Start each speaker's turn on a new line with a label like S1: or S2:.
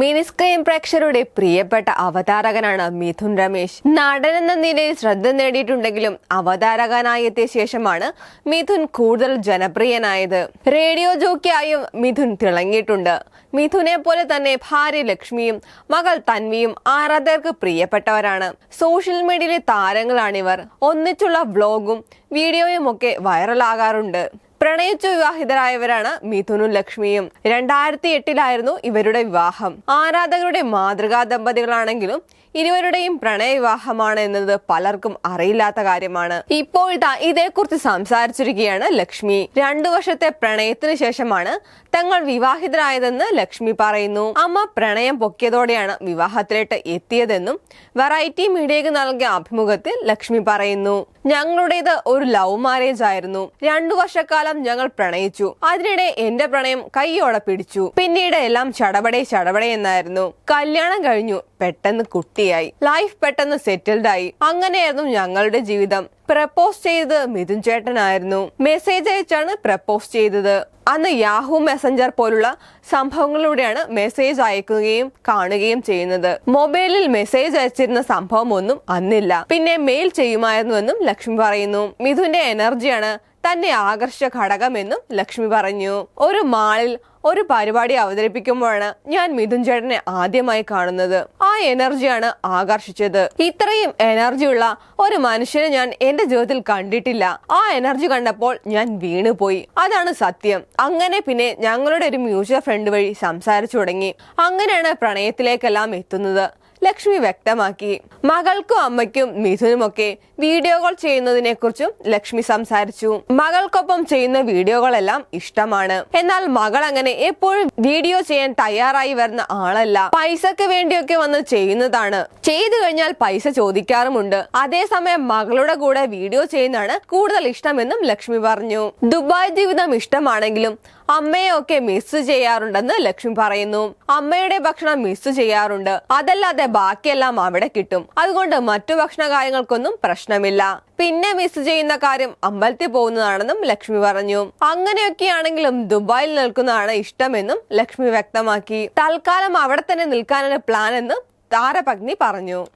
S1: Mini screen പ്രേക്ഷകരുടെ പ്രിയപ്പെട്ട അവതാരകനാണ് മിഥുൻ രമേശ്. നടൻ എന്ന നിലയിൽ ശ്രദ്ധ നേടിയിട്ടുണ്ടെങ്കിലും അവതാരകനായി എത്തിയ ശേഷമാണ് മിഥുൻ കൂടുതൽ ജനപ്രിയനായത്. റേഡിയോ ജോക്കിയായും മിഥുൻ തിളങ്ങിയിട്ടുണ്ട്. മിഥുനെ പോലെ തന്നെ ഭാര്യ ലക്ഷ്മിയും മകൾ തൻവിയും ആരാധകർക്ക് പ്രിയപ്പെട്ടവരാണ്. സോഷ്യൽ മീഡിയയിലെ താരങ്ങളാണിവർ. ഒന്നിച്ചുള്ള വ്ലോഗും വീഡിയോയും ഒക്കെ വൈറലാകാറുണ്ട്. പ്രണയിച്ചു വിവാഹിതരായവരാണ് മിഥുനും ലക്ഷ്മിയും. രണ്ടായിരത്തി എട്ടിലായിരുന്നു ഇവരുടെ വിവാഹം. ആരാധകരുടെ മാതൃകാ ദമ്പതികളാണെങ്കിലും ഇരുവരുടെയും പ്രണയ വിവാഹമാണ് എന്നത് പലർക്കും അറിയില്ലാത്ത കാര്യമാണ്. ഇപ്പോഴത്തെ ഇതേക്കുറിച്ച് സംസാരിച്ചിരിക്കുകയാണ് ലക്ഷ്മി. രണ്ടു വർഷത്തെ പ്രണയത്തിന് ശേഷമാണ് തങ്ങൾ വിവാഹിതരായതെന്ന് ലക്ഷ്മി പറയുന്നു. അമ്മ പ്രണയം പൊക്കിയതോടെയാണ് വിവാഹത്തിലേക്ക് എത്തിയതെന്നും വെറൈറ്റി മീഡിയക്ക് നൽകിയ അഭിമുഖത്തിൽ ലക്ഷ്മി പറയുന്നു. ഞങ്ങളുടേത് ഒരു ലവ് മാരേജ് ആയിരുന്നു. രണ്ടു വർഷക്കാലം ഞങ്ങൾ പ്രണയിച്ചു. അതിനിടെ എന്റെ പ്രണയം കൈയോടെ പിടിച്ചു. പിന്നീട് എല്ലാം ചടപടേ ചടപടേ എന്നായിരുന്നു. കല്യാണം കഴിഞ്ഞു. പെട്ടെന്ന് കുട്ടിയായി. ലൈഫ് പെട്ടെന്ന് സെറ്റിൽഡായി അങ്ങനെയായിരുന്നു ഞങ്ങളുടെ ജീവിതം. പ്രപ്പോസ് ചെയ്തത് മിഥുൻ ചേട്ടനായിരുന്നു. മെസ്സേജ് അയച്ചാണ് പ്രപ്പോസ് ചെയ്തത്. അന്ന് യാഹു മെസ്സഞ്ചർ പോലുള്ള സംഭവങ്ങളിലൂടെയാണ് മെസ്സേജ് അയക്കുകയും കാണുകയും ചെയ്യുന്നത്. മൊബൈലിൽ മെസ്സേജ് അയച്ചിരുന്ന സംഭവം ഒന്നും അന്നില്ല. പിന്നെ മെയിൽ ചെയ്യുമായിരുന്നുവെന്നും ലക്ഷ്മി പറയുന്നു. മിഥുന്റെ എനർജിയാണ് തന്നെ ആകർഷിച്ച ഘടകമെന്നും ലക്ഷ്മി പറഞ്ഞു. ഒരു മാളിൽ ഒരു പരിപാടി അവതരിപ്പിക്കുമ്പോഴാണ് ഞാൻ മിഥുൻ ചേട്ടനെ ആദ്യമായി കാണുന്നത്. ആ എനർജിയാണ് ആകർഷിച്ചത്. ഇത്രയും എനർജിയുള്ള ഒരു മനുഷ്യനെ ഞാൻ എന്റെ ജീവിതത്തിൽ കണ്ടിട്ടില്ല. ആ എനർജി കണ്ടപ്പോൾ ഞാൻ വീണുപോയി. അതാണ് സത്യം. അങ്ങനെ പിന്നെ ഞങ്ങളുടെ ഒരു മ്യൂച്വൽ ഫ്രണ്ട് വഴി സംസാരിച്ചു തുടങ്ങി. അങ്ങനെയാണ് പ്രണയത്തിലേക്കെല്ലാം എത്തുന്നത്. ലക്ഷ്മി വ്യക്തമാക്കി. മകൾക്കും അമ്മയ്ക്കും മിഥുനുമൊക്കെ വീഡിയോകൾ ചെയ്യുന്നതിനെ കുറിച്ചും ലക്ഷ്മി സംസാരിച്ചു. മകൾക്കൊപ്പം ചെയ്യുന്ന വീഡിയോകളെല്ലാം ഇഷ്ടമാണ്. എന്നാൽ മകൾ അങ്ങനെ എപ്പോഴും വീഡിയോ ചെയ്യാൻ തയ്യാറായി വരുന്ന ആളല്ല. പൈസക്ക് വേണ്ടിയൊക്കെ വന്ന് ചെയ്യുന്നതാണ്. ചെയ്തു കഴിഞ്ഞാൽ പൈസ ചോദിക്കാറുമുണ്ട്. അതേസമയം മകളുടെ കൂടെ വീഡിയോ ചെയ്യുന്നതാണ് കൂടുതൽ ഇഷ്ടമെന്നും ലക്ഷ്മി പറഞ്ഞു. ദുബായ് ജീവിതം ഇഷ്ടമാണെങ്കിലും അമ്മയെ ഒക്കെ മിസ് ചെയ്യാറുണ്ടെന്ന് ലക്ഷ്മി പറയുന്നു. അമ്മയുടെ ഭക്ഷണം മിസ് ചെയ്യാറുണ്ട്. അതല്ലാതെ ബാക്കിയെല്ലാം അവിടെ കിട്ടും. അതുകൊണ്ട് മറ്റു ഭക്ഷണ കാര്യങ്ങൾക്കൊന്നും പ്രശ്നമില്ല. പിന്നെ മിസ് ചെയ്യുന്ന കാര്യം അമ്പലത്തിൽ പോകുന്നതാണെന്നും ലക്ഷ്മി പറഞ്ഞു. അങ്ങനെയൊക്കെയാണെങ്കിലും ദുബായിൽ നിൽക്കുന്നതാണ് ഇഷ്ടമെന്നും ലക്ഷ്മി വ്യക്തമാക്കി. തൽക്കാലം അവിടെ തന്നെ നിൽക്കാനാണ് പ്ലാൻ എന്ന് താരപഗ്നി പറഞ്ഞു.